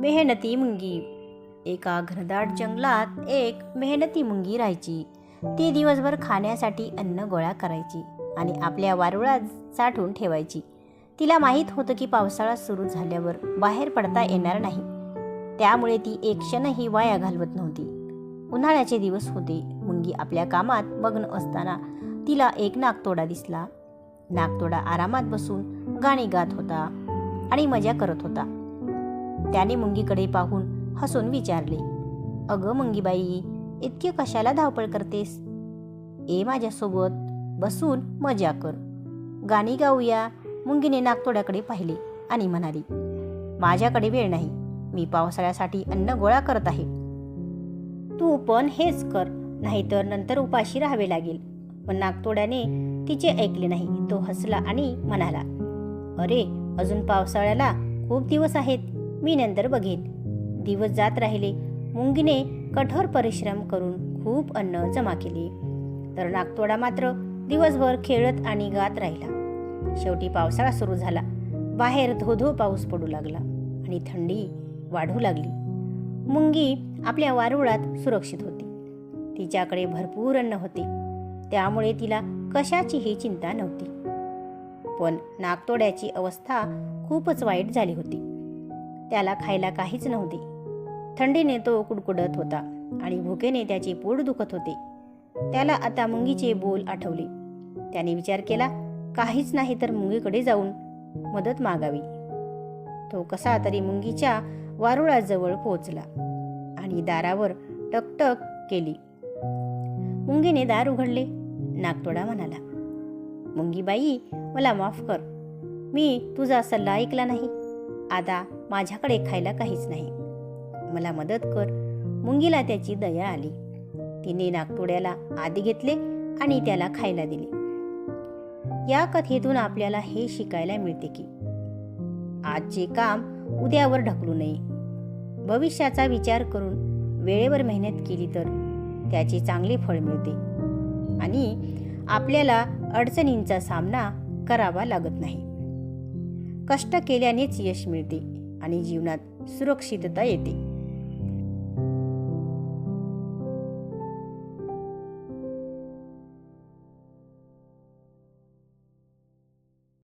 मेहनती मुंगी. एका घनदाट जंगलात एक मेहनती मुंगी राहायची. ती दिवसभर खाण्यासाठी अन्न गोळा करायची आणि आपल्या वारुळात साठवून ठेवायची. तिला माहीत होतं की पावसाळा सुरू झाल्यावर बाहेर पडता येणार नाही. त्यामुळे ती एक क्षणही वाया घालवत नव्हती. उन्हाळ्याचे दिवस होते. मुंगी आपल्या कामात मग्न असताना तिला एक नागतोडा दिसला. नागतोडा आरामात बसून गाणी गात होता आणि मजा करत होता. त्याने मुंगीकडे पाहून हसून विचारले अगं मुंगीबाई इतके कशाला धावपळ करतेस? ए माझ्यासोबत बसून मजा कर. गाणी गाऊया मुंगीने नागतोड्याकडे पाहिले आणि म्हणाली माझ्याकडे वेळ नाही मी पावसाळ्यासाठी अन्न गोळा करत आहे. तू पण हेच कर नाहीतर नंतर उपाशी राहावे लागेल. पण नागतोड्याने तिचे ऐकले नाही तो हसला आणि म्हणाला अरे अजून पावसाळ्याला खूप दिवस आहेत. मी नंतर बघेन. दिवस जात राहिले. मुंगीने कठोर परिश्रम करून खूप अन्न जमा केले. तर नागतोडा मात्र दिवसभर खेळत आणि गात राहिला. शेवटी पावसाळा सुरू झाला. बाहेर धोधो पाऊस पडू लागला आणि थंडी वाढू लागली. मुंगी आपल्या वारुळात सुरक्षित होती. तिच्याकडे भरपूर अन्न होते. त्यामुळे तिला कशाचीही चिंता नव्हती. पण नागतोड्याची अवस्था खूपच वाईट झाली होती. त्याला खायला काहीच नव्हते. थंडीने तो कुडकुडत होता आणि भुकेने त्याचे पोट दुखत होते. त्याला आता मुंगीचे बोल आठवले. त्याने विचार केला काहीच नाही तर मुंगीकडे जाऊन मदत मागावी. तो कसा तरी मुंगीच्या वारुळाजवळ पोहोचला आणि दारावर टकटक केली. मुंगीने दार उघडले. नागतोडा म्हणाला मुंगीबाई मला माफ कर. मी तुझा सल्ला ऐकला नाही. आता माझ्याकडे खायला काहीच नाही. मला मदत कर. मुंगीला त्याची दया आली. तिने नागतोड्याला आधी घेतले आणि त्याला खायला दिले. या कथेतून आपल्याला हे शिकायला मिळते की आजचे काम उद्यावर ढकलू नये. भविष्याचा विचार करून वेळेवर मेहनत केली तर त्याचे चांगले फळ मिळते. आणि आपल्याला अडचणींचा सामना करावा लागत नाही. कष्ट केल्यानेच यश मिळते. आणि जीवनात सुरक्षितता येते.